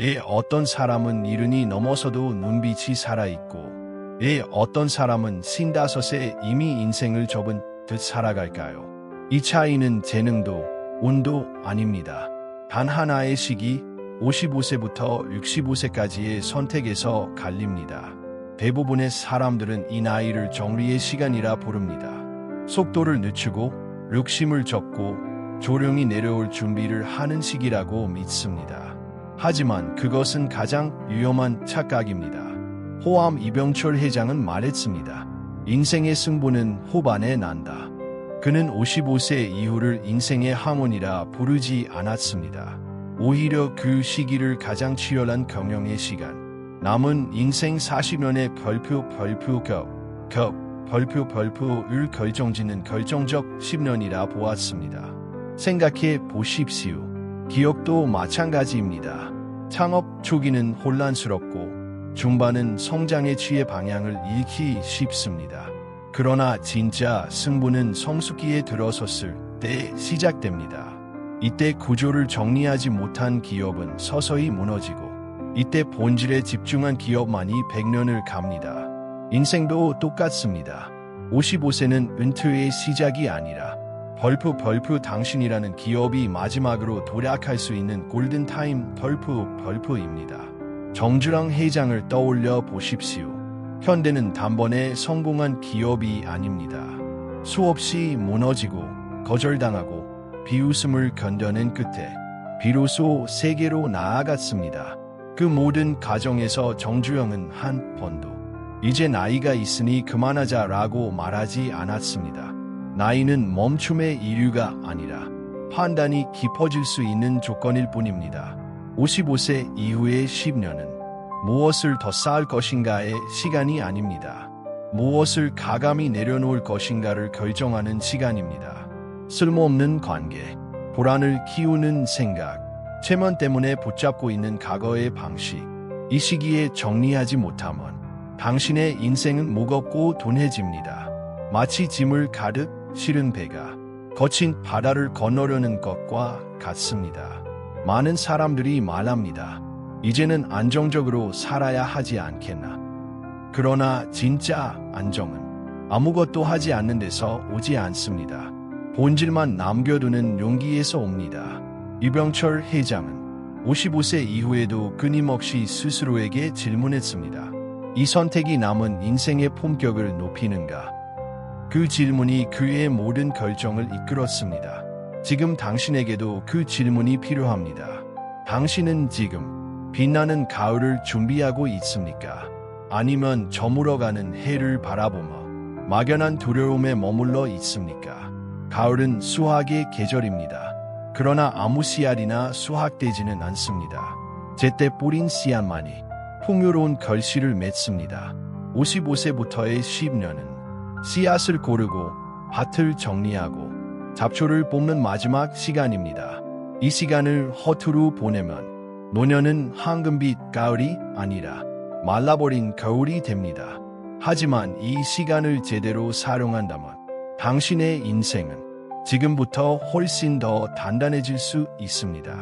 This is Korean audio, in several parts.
예, 어떤 사람은 이른이 넘어서도 눈빛이 살아있고, 예, 어떤 사람은 신다섯에 이미 인생을 접은 듯 살아갈까요? 이 차이는 재능도, 운도 아닙니다. 단 하나의 시기, 55세부터 65세까지의 선택에서 갈립니다. 대부분의 사람들은 이 나이를 정리의 시간이라 부릅니다. 속도를 늦추고, 욕심을 접고, 조령이 내려올 준비를 하는 시기라고 믿습니다. 하지만 그것은 가장 위험한 착각입니다. 호암 이병철 회장은 말했습니다. 인생의 승부는 후반에 난다. 그는 55세 이후를 인생의 항원이라 부르지 않았습니다. 오히려 그 시기를 가장 치열한 경영의 시간, 남은 인생 40년의 별표 별표 겹, 겹, 별표 별표를 결정짓는 결정적 10년이라 보았습니다. 생각해 보십시오. 기업도 마찬가지입니다. 창업 초기는 혼란스럽고 중반은 성장의 취해 방향을 잃기 쉽습니다. 그러나 진짜 승부는 성숙기에 들어섰을 때 시작됩니다. 이때 구조를 정리하지 못한 기업은 서서히 무너지고 이때 본질에 집중한 기업만이 100년을 갑니다. 인생도 똑같습니다. 55세는 은퇴의 시작이 아니라 벌프 벌프 당신이라는 기업이 마지막으로 도약할 수 있는 골든타임 벌프 벌프입니다. 정주랑 회장을 떠올려 보십시오. 현대는 단번에 성공한 기업이 아닙니다. 수없이 무너지고 거절당하고 비웃음을 견뎌낸 끝에 비로소 세계로 나아갔습니다. 그 모든 과정에서 정주영은 한 번도 이제 나이가 있으니 그만하자라고 말하지 않았습니다. 나이는 멈춤의 이유가 아니라 판단이 깊어질 수 있는 조건일 뿐입니다. 55세 이후의 10년은 무엇을 더 쌓을 것인가의 시간이 아닙니다. 무엇을 가감히 내려놓을 것인가를 결정하는 시간입니다. 쓸모없는 관계, 불안을 키우는 생각, 체면 때문에 붙잡고 있는 과거의 방식, 이 시기에 정리하지 못하면 당신의 인생은 무겁고 둔해집니다. 마치 짐을 가득 실은 배가 거친 바다를 건너려는 것과 같습니다. 많은 사람들이 말합니다. 이제는 안정적으로 살아야 하지 않겠나. 그러나 진짜 안정은 아무것도 하지 않는 데서 오지 않습니다. 본질만 남겨두는 용기에서 옵니다. 이병철 회장은 55세 이후에도 끊임없이 스스로에게 질문했습니다. 이 선택이 남은 인생의 품격을 높이는가? 그 질문이 그의 모든 결정을 이끌었습니다. 지금 당신에게도 그 질문이 필요합니다. 당신은 지금 빛나는 가을을 준비하고 있습니까? 아니면 저물어가는 해를 바라보며 막연한 두려움에 머물러 있습니까? 가을은 수학의 계절입니다. 그러나 아무 씨알이나 수확되지는 않습니다. 제때 뿌린 씨앗만이 풍요로운 결실을 맺습니다. 55세부터의 10년은 씨앗을 고르고 밭을 정리하고 잡초를 뽑는 마지막 시간입니다. 이 시간을 허투루 보내면 노년은 황금빛 가을이 아니라 말라버린 겨울이 됩니다. 하지만 이 시간을 제대로 사용한다면 당신의 인생은 지금부터 훨씬 더 단단해질 수 있습니다.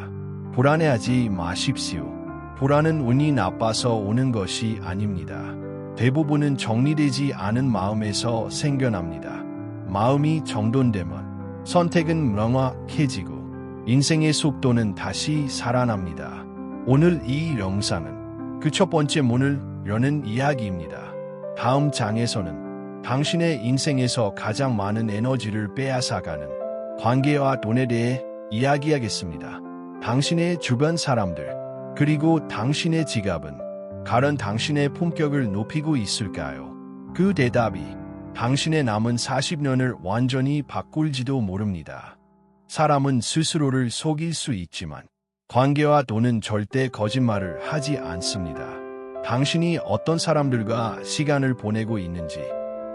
불안해하지 마십시오. 불안은 운이 나빠서 오는 것이 아닙니다. 대부분은 정리되지 않은 마음에서 생겨납니다. 마음이 정돈되면 선택은 명확해지고 인생의 속도는 다시 살아납니다. 오늘 이 영상은 그 첫 번째 문을 여는 이야기입니다. 다음 장에서는 당신의 인생에서 가장 많은 에너지를 빼앗아가는 관계와 돈에 대해 이야기하겠습니다. 당신의 주변 사람들, 그리고 당신의 지갑은 가른 당신의 품격을 높이고 있을까요? 그 대답이 당신의 남은 40년을 완전히 바꿀지도 모릅니다. 사람은 스스로를 속일 수 있지만 관계와 돈은 절대 거짓말을 하지 않습니다. 당신이 어떤 사람들과 시간을 보내고 있는지,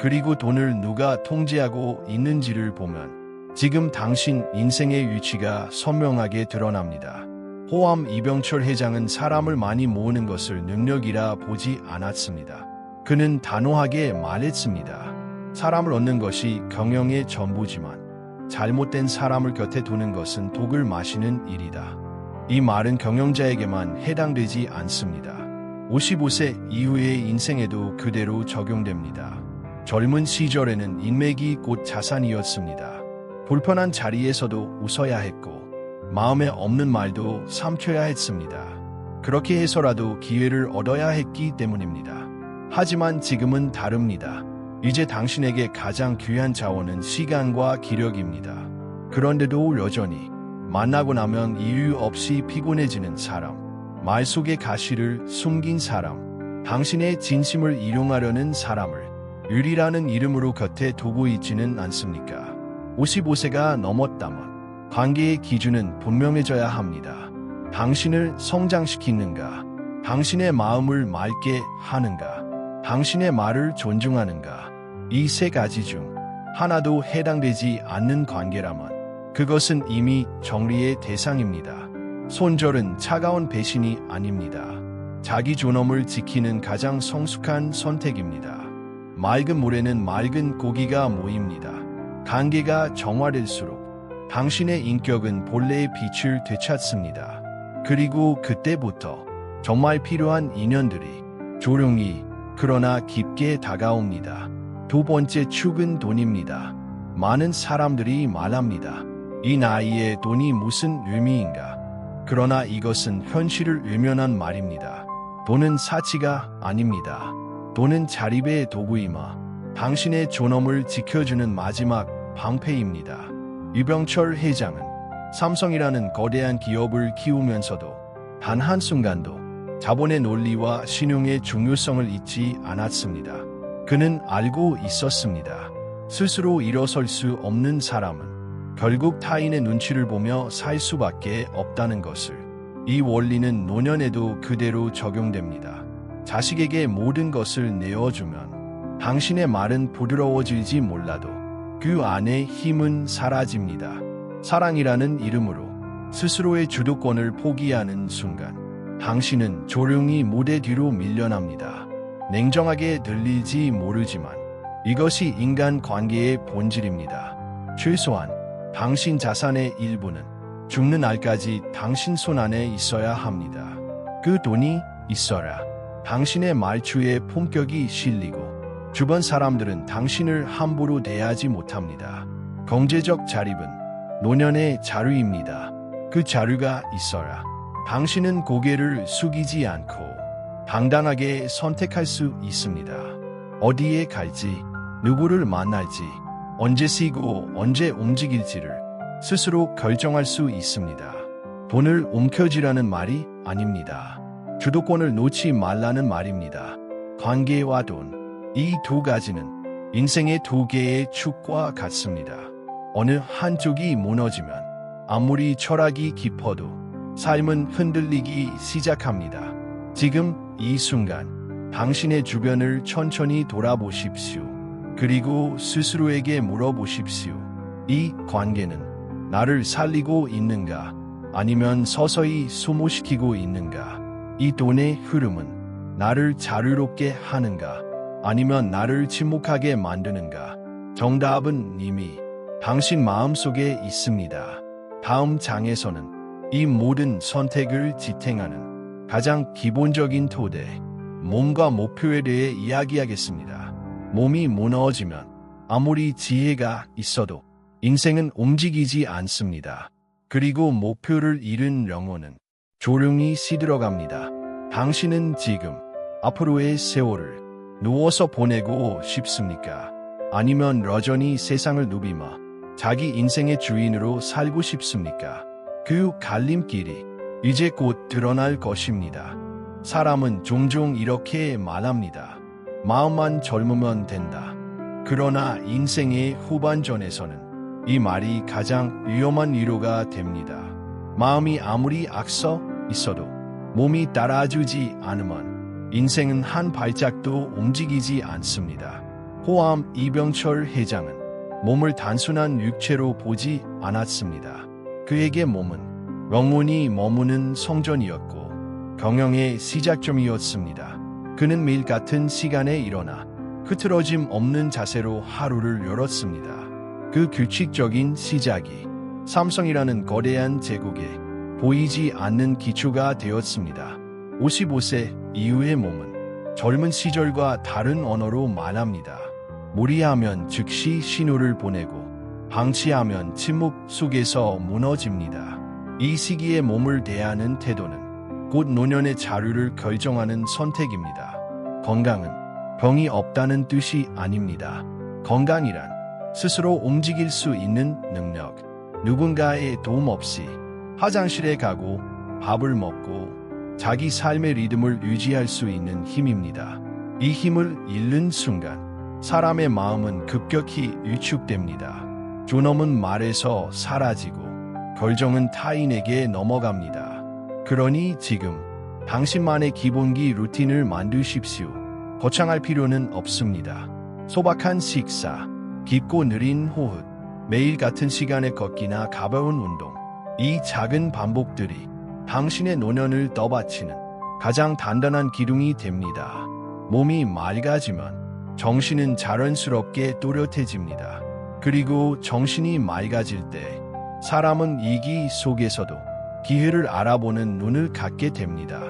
그리고 돈을 누가 통제하고 있는지를 보면 지금 당신 인생의 위치가 선명하게 드러납니다. 호암 이병철 회장은 사람을 많이 모으는 것을 능력이라 보지 않았습니다. 그는 단호하게 말했습니다. 사람을 얻는 것이 경영의 전부지만 잘못된 사람을 곁에 두는 것은 독을 마시는 일이다. 이 말은 경영자에게만 해당되지 않습니다. 55세 이후의 인생에도 그대로 적용됩니다. 젊은 시절에는 인맥이 곧 자산이었습니다. 불편한 자리에서도 웃어야 했고, 마음에 없는 말도 삼켜야 했습니다. 그렇게 해서라도 기회를 얻어야 했기 때문입니다. 하지만 지금은 다릅니다. 이제 당신에게 가장 귀한 자원은 시간과 기력입니다. 그런데도 여전히 만나고 나면 이유 없이 피곤해지는 사람, 말 속의 가시를 숨긴 사람, 당신의 진심을 이용하려는 사람을 유리라는 이름으로 곁에 두고 있지는 않습니까? 55세가 넘었다면 관계의 기준은 분명해져야 합니다. 당신을 성장시키는가? 당신의 마음을 맑게 하는가? 당신의 말을 존중하는가? 이 세 가지 중 하나도 해당되지 않는 관계라면 그것은 이미 정리의 대상입니다. 손절은 차가운 배신이 아닙니다. 자기 존엄을 지키는 가장 성숙한 선택입니다. 맑은 물에는 맑은 고기가 모입니다. 관계가 정화될수록 당신의 인격은 본래의 빛을 되찾습니다. 그리고 그때부터 정말 필요한 인연들이 조용히 그러나 깊게 다가옵니다. 두 번째 축은 돈입니다. 많은 사람들이 말합니다. 이 나이에 돈이 무슨 의미인가? 그러나 이것은 현실을 외면한 말입니다. 돈은 사치가 아닙니다. 돈은 자립의 도구이마 당신의 존엄을 지켜주는 마지막 방패입니다. 유병철 회장은 삼성이라는 거대한 기업을 키우면서도 단 한순간도 자본의 논리와 신용의 중요성을 잊지 않았습니다. 그는 알고 있었습니다. 스스로 일어설 수 없는 사람은 결국 타인의 눈치를 보며 살 수밖에 없다는 것을 이 원리는 노년에도 그대로 적용됩니다. 자식에게 모든 것을 내어주면 당신의 말은 부드러워질지 몰라도 그 안에 힘은 사라집니다. 사랑이라는 이름으로 스스로의 주도권을 포기하는 순간 당신은 조용히 무대 뒤로 밀려납니다. 냉정하게 들리지 모르지만 이것이 인간 관계의 본질입니다. 최소한 당신 자산의 일부는 죽는 날까지 당신 손 안에 있어야 합니다. 그 돈이 있어라. 당신의 말투에 품격이 실리고 주변 사람들은 당신을 함부로 대하지 못합니다. 경제적 자립은 노년의 자료입니다. 그 자료가 있어야 당신은 고개를 숙이지 않고 당당하게 선택할 수 있습니다. 어디에 갈지, 누구를 만날지, 언제 쉬고 언제 움직일지를 스스로 결정할 수 있습니다. 돈을 움켜쥐라는 말이 아닙니다. 주도권을 놓지 말라는 말입니다. 관계와 돈, 이 두 가지는 인생의 두 개의 축과 같습니다. 어느 한쪽이 무너지면 아무리 철학이 깊어도 삶은 흔들리기 시작합니다. 지금 이 순간 당신의 주변을 천천히 돌아보십시오. 그리고 스스로에게 물어보십시오. 이 관계는 나를 살리고 있는가? 아니면 서서히 소모시키고 있는가? 이 돈의 흐름은 나를 자유롭게 하는가? 아니면 나를 침묵하게 만드는가? 정답은 이미 당신 마음속에 있습니다. 다음 장에서는 이 모든 선택을 지탱하는 가장 기본적인 토대, 몸과 목표에 대해 이야기하겠습니다. 몸이 무너지면 아무리 지혜가 있어도 인생은 움직이지 않습니다. 그리고 목표를 잃은 영혼은 조용히 시들어갑니다. 당신은 지금 앞으로의 세월을 누워서 보내고 싶습니까? 아니면 여전히 세상을 누비며 자기 인생의 주인으로 살고 싶습니까? 그 갈림길이 이제 곧 드러날 것입니다. 사람은 종종 이렇게 말합니다. 마음만 젊으면 된다. 그러나 인생의 후반전에서는 이 말이 가장 위험한 위로가 됩니다. 마음이 아무리 악서 있어도 몸이 따라주지 않으면 인생은 한 발짝도 움직이지 않습니다. 호암 이병철 회장은 몸을 단순한 육체로 보지 않았습니다. 그에게 몸은 영혼이 머무는 성전이었고 경영의 시작점이었습니다. 그는 매일 같은 시간에 일어나 흐트러짐 없는 자세로 하루를 열었습니다. 그 규칙적인 시작이 삼성이라는 거대한 제국의 보이지 않는 기초가 되었습니다. 55세 이후의 몸은 젊은 시절과 다른 언어로 말합니다. 무리하면 즉시 신호를 보내고 방치하면 침묵 속에서 무너집니다. 이 시기에 몸을 대하는 태도는 곧 노년의 자료를 결정하는 선택입니다. 건강은 병이 없다는 뜻이 아닙니다. 건강이란 스스로 움직일 수 있는 능력, 누군가의 도움 없이 화장실에 가고 밥을 먹고 자기 삶의 리듬을 유지할 수 있는 힘입니다. 이 힘을 잃는 순간 사람의 마음은 급격히 위축됩니다. 존엄은 말에서 사라지고 결정은 타인에게 넘어갑니다. 그러니 지금 당신만의 기본기 루틴을 만드십시오. 거창할 필요는 없습니다. 소박한 식사, 깊고 느린 호흡, 매일 같은 시간에 걷기나 가벼운 운동, 이 작은 반복들이 당신의 노년을 떠받치는 가장 단단한 기둥이 됩니다. 몸이 맑아지면 정신은 자연스럽게 또렷해집니다. 그리고 정신이 맑아질 때 사람은 이기 속에서도 기회를 알아보는 눈을 갖게 됩니다.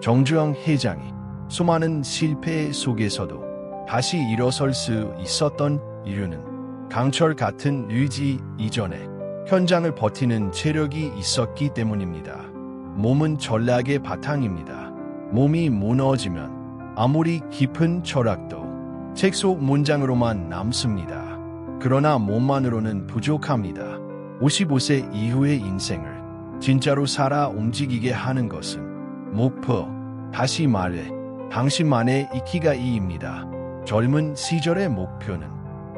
정주영 회장이 수많은 실패 속에서도 다시 일어설 수 있었던 이유는 강철 같은 의지 이전에 현장을 버티는 체력이 있었기 때문입니다. 몸은 전략의 바탕입니다. 몸이 무너지면 아무리 깊은 철학도 책 속 문장으로만 남습니다. 그러나 몸만으로는 부족합니다. 55세 이후의 인생을 진짜로 살아 움직이게 하는 것은 목표, 다시 말해 당신만의 이키가이입니다. 젊은 시절의 목표는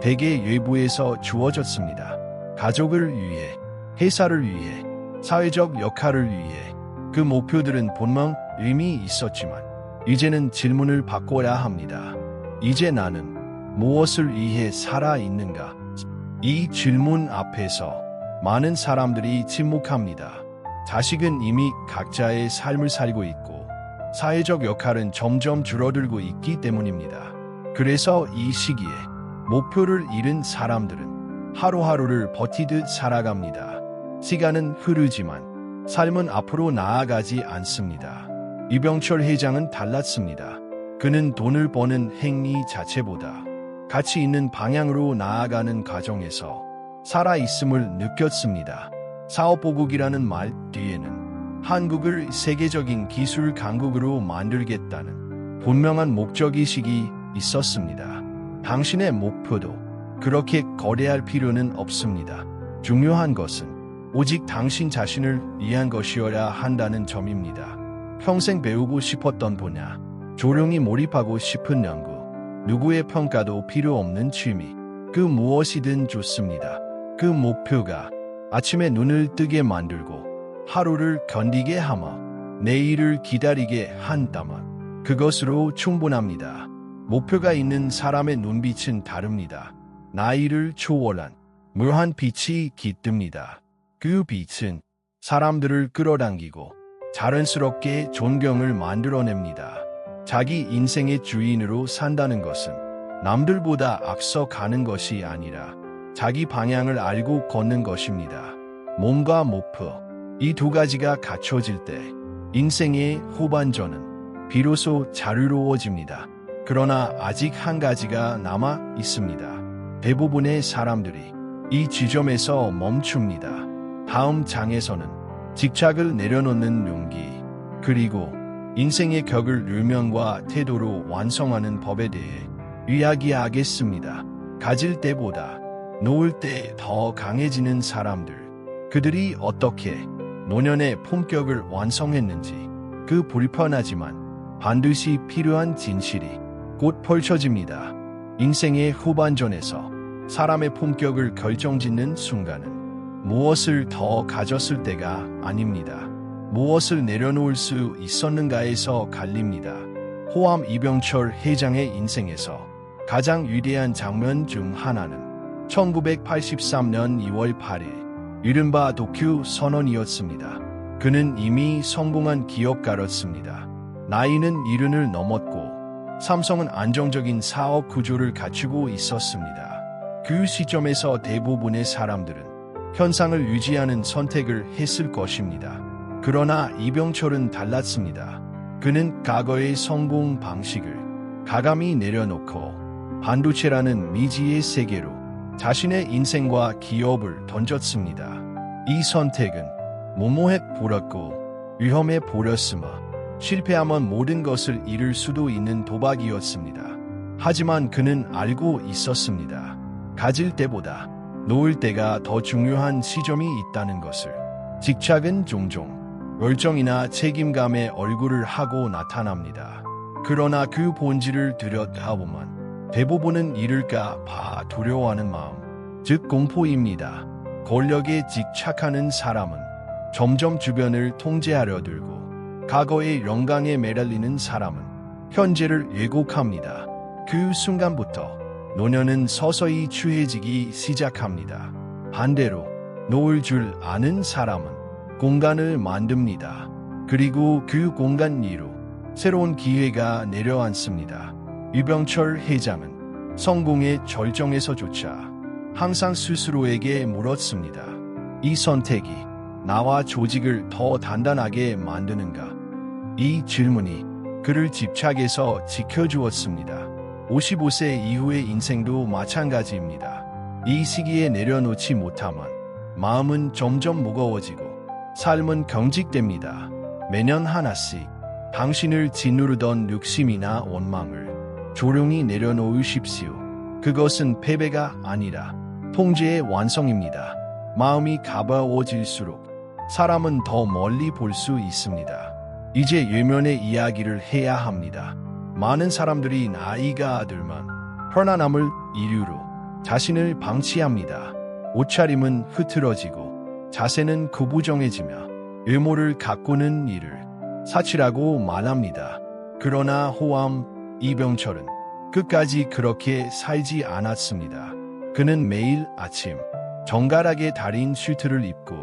대개 외부에서 주어졌습니다. 가족을 위해, 회사를 위해, 사회적 역할을 위해 그 목표들은 본명 의미 있었지만 이제는 질문을 바꿔야 합니다. 이제 나는 무엇을 위해 살아 있는가? 이 질문 앞에서 많은 사람들이 침묵합니다. 자식은 이미 각자의 삶을 살고 있고 사회적 역할은 점점 줄어들고 있기 때문입니다. 그래서 이 시기에 목표를 잃은 사람들은 하루하루를 버티듯 살아갑니다. 시간은 흐르지만 삶은 앞으로 나아가지 않습니다. 이병철 회장은 달랐습니다. 그는 돈을 버는 행위 자체보다 가치 있는 방향으로 나아가는 과정에서 살아있음을 느꼈습니다. 사업보국이라는 말 뒤에는 한국을 세계적인 기술 강국으로 만들겠다는 분명한 목적의식이 있었습니다. 당신의 목표도 그렇게 거래할 필요는 없습니다. 중요한 것은 오직 당신 자신을 위한 것이어야 한다는 점입니다. 평생 배우고 싶었던 분야, 조용히 몰입하고 싶은 연구, 누구의 평가도 필요 없는 취미, 그 무엇이든 좋습니다. 그 목표가 아침에 눈을 뜨게 만들고 하루를 견디게 하며 내일을 기다리게 한다면 그것으로 충분합니다. 목표가 있는 사람의 눈빛은 다릅니다. 나이를 초월한 무한 빛이 깃듭니다. 그 빛은 사람들을 끌어당기고 자연스럽게 존경을 만들어냅니다. 자기 인생의 주인으로 산다는 것은 남들보다 앞서 가는 것이 아니라 자기 방향을 알고 걷는 것입니다. 몸과 목표, 이 두 가지가 갖춰질 때 인생의 후반전은 비로소 자유로워집니다. 그러나 아직 한 가지가 남아 있습니다. 대부분의 사람들이 이 지점에서 멈춥니다. 다음 장에서는 직착을 내려놓는 용기, 그리고 인생의 격을 유명과 태도로 완성하는 법에 대해 이야기하겠습니다. 가질 때보다 놓을 때 더 강해지는 사람들, 그들이 어떻게 노년의 품격을 완성했는지 그 불편하지만 반드시 필요한 진실이 곧 펼쳐집니다. 인생의 후반전에서 사람의 품격을 결정짓는 순간은 무엇을 더 가졌을 때가 아닙니다. 무엇을 내려놓을 수 있었는가에서 갈립니다. 호암 이병철 회장의 인생에서 가장 위대한 장면 중 하나는 1983년 2월 8일 이른바 도쿄 선언이었습니다. 그는 이미 성공한 기업가였습니다. 나이는 이른을 넘었고 삼성은 안정적인 사업 구조를 갖추고 있었습니다. 그 시점에서 대부분의 사람들은 현상을 유지하는 선택을 했을 것입니다. 그러나 이병철은 달랐습니다. 그는 과거의 성공 방식을 가감히 내려놓고 반도체라는 미지의 세계로 자신의 인생과 기업을 던졌습니다. 이 선택은 모모해 보렸고 위험해 보렸으며 실패하면 모든 것을 잃을 수도 있는 도박이었습니다. 하지만 그는 알고 있었습니다. 가질 때보다 놓을 때가 더 중요한 시점이 있다는 것을. 직착은 종종 열정이나 책임감의 얼굴을 하고 나타납니다. 그러나 그 본질을 들여다보면 대부분은 잃을까 봐 두려워하는 마음, 즉 공포입니다. 권력에 직착하는 사람은 점점 주변을 통제하려 들고 과거의 영광에 매달리는 사람은 현재를 왜곡합니다. 그 순간부터 노년은 서서히 추해지기 시작합니다. 반대로 놓을 줄 아는 사람은 공간을 만듭니다. 그리고 그 공간 위로 새로운 기회가 내려앉습니다. 유병철 회장은 성공의 절정에서조차 항상 스스로에게 물었습니다. 이 선택이 나와 조직을 더 단단하게 만드는가? 이 질문이 그를 집착에서 지켜주었습니다. 55세 이후의 인생도 마찬가지입니다. 이 시기에 내려놓지 못하면 마음은 점점 무거워지고 삶은 경직됩니다. 매년 하나씩 당신을 짓누르던 욕심이나 원망을 조용히 내려놓으십시오. 그것은 패배가 아니라 통제의 완성입니다. 마음이 가벼워질수록 사람은 더 멀리 볼 수 있습니다. 이제 예면의 이야기를 해야 합니다. 많은 사람들이 나이가 들면 편안함을 이유로 자신을 방치합니다. 옷차림은 흐트러지고 자세는 구부정해지며 의모를 가꾸는 일을 사치라고 말합니다. 그러나 호암 이병철은 끝까지 그렇게 살지 않았습니다. 그는 매일 아침 정갈하게 다린 슈트를 입고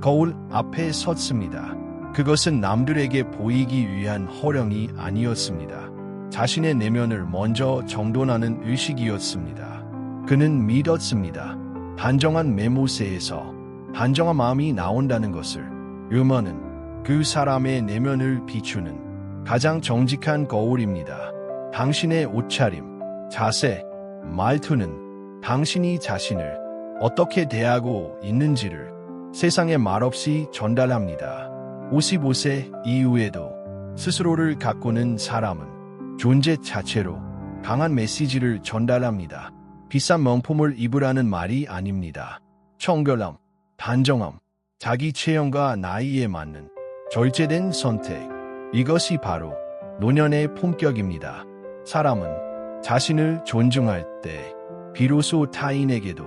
거울 앞에 섰습니다. 그것은 남들에게 보이기 위한 허령이 아니었습니다. 자신의 내면을 먼저 정돈하는 의식이었습니다. 그는 믿었습니다. 단정한 메모세에서 단정한 마음이 나온다는 것을 유머는 그 사람의 내면을 비추는 가장 정직한 거울입니다. 당신의 옷차림, 자세, 말투는 당신이 자신을 어떻게 대하고 있는지를 세상에 말없이 전달합니다. 55세 이후에도 스스로를 가꾸는 사람은 존재 자체로 강한 메시지를 전달합니다. 비싼 명품을 입으라는 말이 아닙니다. 청결함, 단정함, 자기 체형과 나이에 맞는 절제된 선택. 이것이 바로 노년의 품격입니다. 사람은 자신을 존중할 때 비로소 타인에게도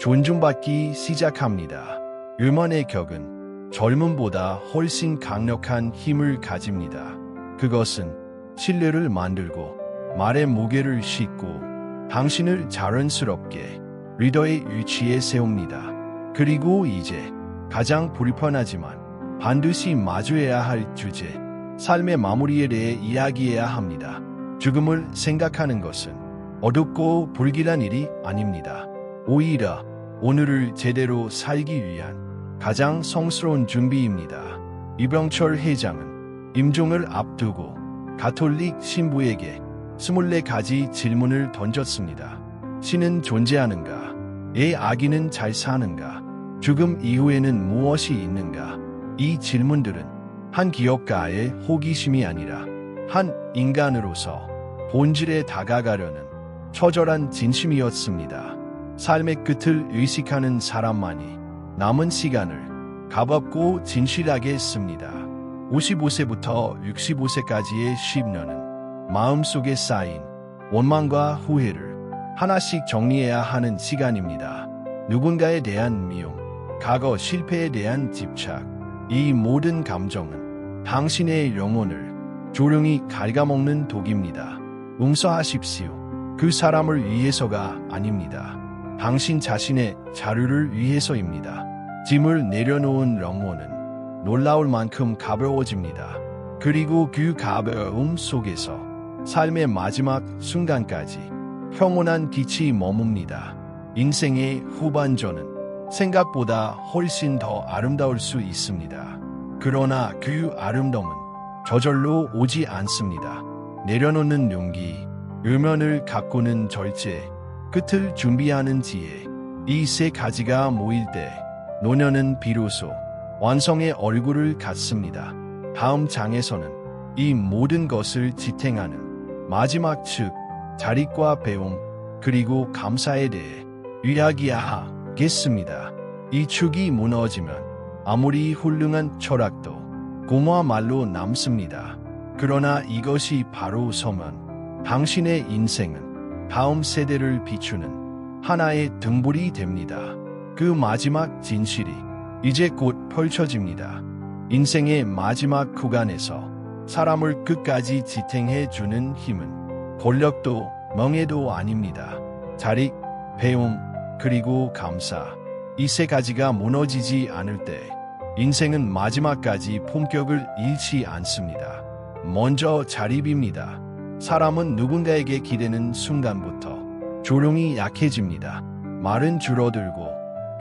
존중받기 시작합니다. 유만의 격은 젊음보다 훨씬 강력한 힘을 가집니다. 그것은 신뢰를 만들고 말의 무게를 싣고 당신을 자연스럽게 리더의 위치에 세웁니다. 그리고 이제 가장 불편하지만 반드시 마주해야 할 주제, 삶의 마무리에 대해 이야기해야 합니다. 죽음을 생각하는 것은 어둡고 불길한 일이 아닙니다. 오히려 오늘을 제대로 살기 위한 가장 성스러운 준비입니다. 이병철 회장은 임종을 앞두고 가톨릭 신부에게 24가지 질문을 던졌습니다. 신은 존재하는가? 애 아기는 잘 사는가? 죽음 이후에는 무엇이 있는가? 이 질문들은 한 기업가의 호기심이 아니라 한 인간으로서 본질에 다가가려는 처절한 진심이었습니다. 삶의 끝을 의식하는 사람만이 남은 시간을 가볍고 진실하게 씁니다. 55세부터 65세까지의 10년은 마음속에 쌓인 원망과 후회를 하나씩 정리해야 하는 시간입니다. 누군가에 대한 미움, 과거 실패에 대한 집착, 이 모든 감정은 당신의 영혼을 조용히 갉아먹는 독입니다. 용서하십시오. 그 사람을 위해서가 아닙니다. 당신 자신의 자유를 위해서입니다. 짐을 내려놓은 영혼은 놀라울 만큼 가벼워집니다. 그리고 그 가벼움 속에서 삶의 마지막 순간까지 평온한 빛이 머뭅니다. 인생의 후반전은 생각보다 훨씬 더 아름다울 수 있습니다. 그러나 그 아름다움은 저절로 오지 않습니다. 내려놓는 용기, 의면을 가꾸는 절제, 끝을 준비하는 지혜, 이 세 가지가 모일 때 노년은 비로소 완성의 얼굴을 갖습니다. 다음 장에서는 이 모든 것을 지탱하는 마지막 측, 자립과 배움, 그리고 감사에 대해 이야기하겠습니다. 이 축이 무너지면 아무리 훌륭한 철학도 고마 말로 남습니다. 그러나 이것이 바로 서면 당신의 인생은 다음 세대를 비추는 하나의 등불이 됩니다. 그 마지막 진실이 이제 곧 펼쳐집니다. 인생의 마지막 구간에서 사람을 끝까지 지탱해 주는 힘은 권력도 명예도 아닙니다. 자립, 배움, 그리고 감사. 이 세 가지가 무너지지 않을 때 인생은 마지막까지 품격을 잃지 않습니다. 먼저 자립입니다. 사람은 누군가에게 기대는 순간부터 조롱이 약해집니다. 말은 줄어들고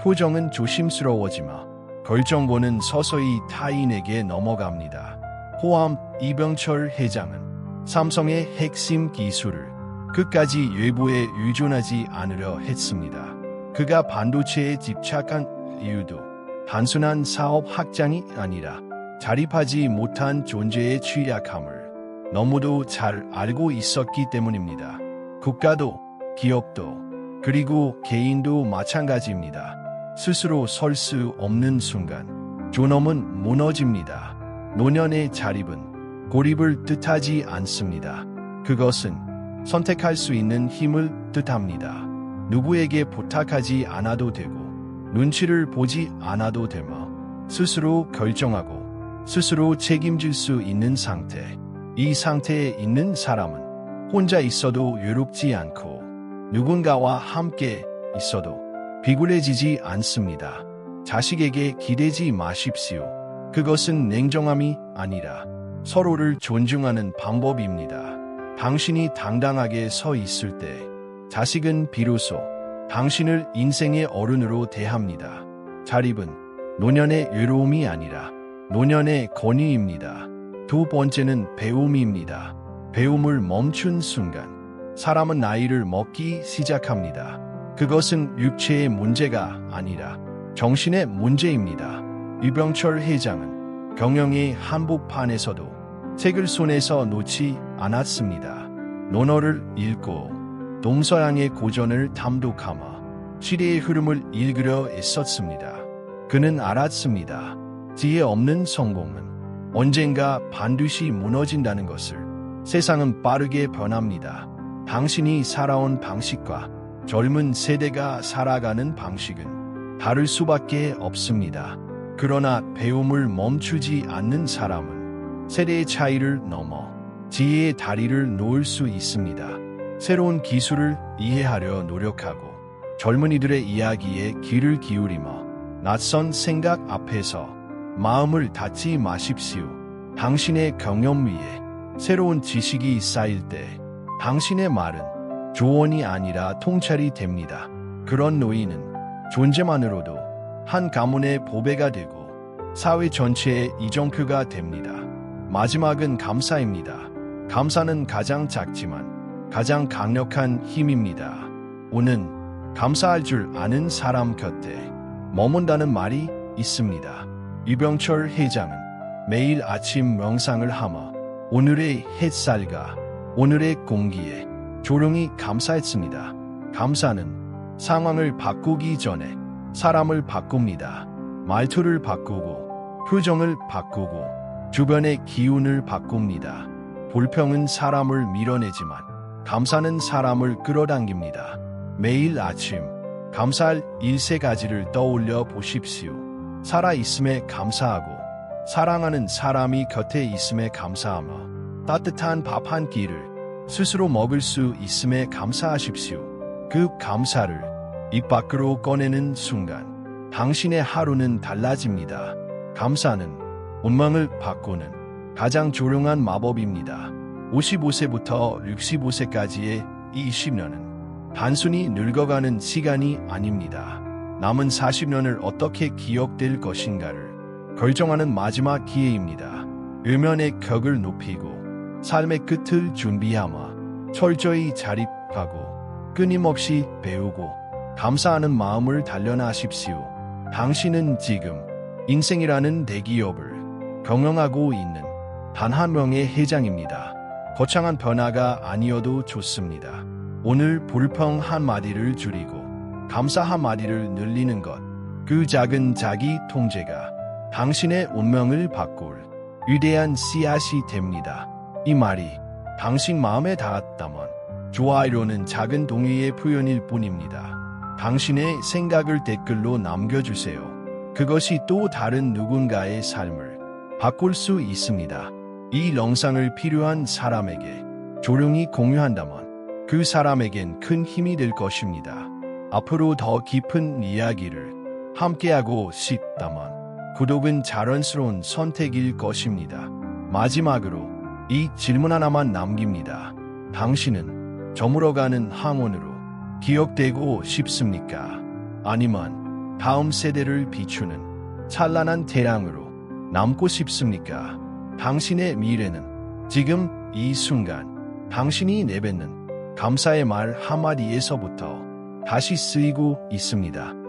표정은 조심스러워지며 결정권은 서서히 타인에게 넘어갑니다. 호암 이병철 회장은 삼성의 핵심 기술을 끝까지 외부에 의존하지 않으려 했습니다. 그가 반도체에 집착한 이유도 단순한 사업 확장이 아니라 자립하지 못한 존재의 취약함을 너무도 잘 알고 있었기 때문입니다. 국가도 기업도 그리고 개인도 마찬가지입니다. 스스로 설 수 없는 순간 존엄은 무너집니다. 노년의 자립은 고립을 뜻하지 않습니다. 그것은 선택할 수 있는 힘을 뜻합니다. 누구에게 부탁하지 않아도 되고 눈치를 보지 않아도 되며 스스로 결정하고 스스로 책임질 수 있는 상태. 이 상태에 있는 사람은 혼자 있어도 외롭지 않고 누군가와 함께 있어도 비굴해지지 않습니다. 자식에게 기대지 마십시오. 그것은 냉정함이 아니라 서로를 존중하는 방법입니다. 당신이 당당하게 서 있을 때 자식은 비로소 당신을 인생의 어른으로 대합니다. 자립은 노년의 외로움이 아니라 노년의 권위입니다. 두 번째는 배움입니다. 배움을 멈춘 순간 사람은 나이를 먹기 시작합니다. 그것은 육체의 문제가 아니라 정신의 문제입니다. 유병철 회장은 경영의 한복판에서도 책을 손에서 놓지 않았습니다. 논어를 읽고 동서양의 고전을 탐독하며 시대의 흐름을 읽으려 애썼습니다. 그는 알았습니다. 지혜 없는 성공은 언젠가 반드시 무너진다는 것을 세상은 빠르게 변합니다. 당신이 살아온 방식과 젊은 세대가 살아가는 방식은 다를 수밖에 없습니다. 그러나 배움을 멈추지 않는 사람은 세대의 차이를 넘어 지혜의 다리를 놓을 수 있습니다. 새로운 기술을 이해하려 노력하고 젊은이들의 이야기에 귀를 기울이며 낯선 생각 앞에서 마음을 닫지 마십시오. 당신의 경험 위에 새로운 지식이 쌓일 때 당신의 말은 조언이 아니라 통찰이 됩니다. 그런 노인은 존재만으로도 한 가문의 보배가 되고 사회 전체의 이정표가 됩니다. 마지막은 감사입니다. 감사는 가장 작지만 가장 강력한 힘입니다. 오는 감사할 줄 아는 사람 곁에 머문다는 말이 있습니다. 유병철 회장은 매일 아침 명상을 하며 오늘의 햇살과 오늘의 공기에 조롱이 감사했습니다. 감사는 상황을 바꾸기 전에 사람을 바꿉니다. 말투를 바꾸고 표정을 바꾸고 주변의 기운을 바꿉니다. 불평은 사람을 밀어내지만 감사는 사람을 끌어당깁니다. 매일 아침 감사할 일세 가지를 떠올려 보십시오. 살아있음에 감사하고 사랑하는 사람이 곁에 있음에 감사하며 따뜻한 밥 한 끼를 스스로 먹을 수 있음에 감사하십시오. 그 감사를 입 밖으로 꺼내는 순간 당신의 하루는 달라집니다. 감사는 운명을 바꾸는 가장 조용한 마법입니다. 55세부터 65세까지의 이 20년은 단순히 늙어가는 시간이 아닙니다. 남은 40년을 어떻게 기억될 것인가를 결정하는 마지막 기회입니다. 의면의 격을 높이고 삶의 끝을 준비하며 철저히 자립하고 끊임없이 배우고 감사하는 마음을 단련하십시오. 당신은 지금 인생이라는 대기업을 경영하고 있는 단 한 명의 회장입니다. 거창한 변화가 아니어도 좋습니다. 오늘 불평 한마디를 줄이고 감사 한마디를 늘리는 것, 그 작은 자기 통제가 당신의 운명을 바꿀 위대한 씨앗이 됩니다. 이 말이 당신 마음에 닿았다면 좋아요는 작은 동의의 표현일 뿐입니다. 당신의 생각을 댓글로 남겨주세요. 그것이 또 다른 누군가의 삶을 바꿀 수 있습니다. 이 영상을 필요한 사람에게 조용히 공유한다면 그 사람에겐 큰 힘이 될 것입니다. 앞으로 더 깊은 이야기를 함께하고 싶다면 구독은 자연스러운 선택일 것입니다. 마지막으로 이 질문 하나만 남깁니다. 당신은 저물어가는 항원으로 기억되고 싶습니까? 아니면 다음 세대를 비추는 찬란한 태양으로 남고 싶습니까? 당신의 미래는 지금 이 순간 당신이 내뱉는 감사의 말 한마디에서부터 다시 쓰이고 있습니다.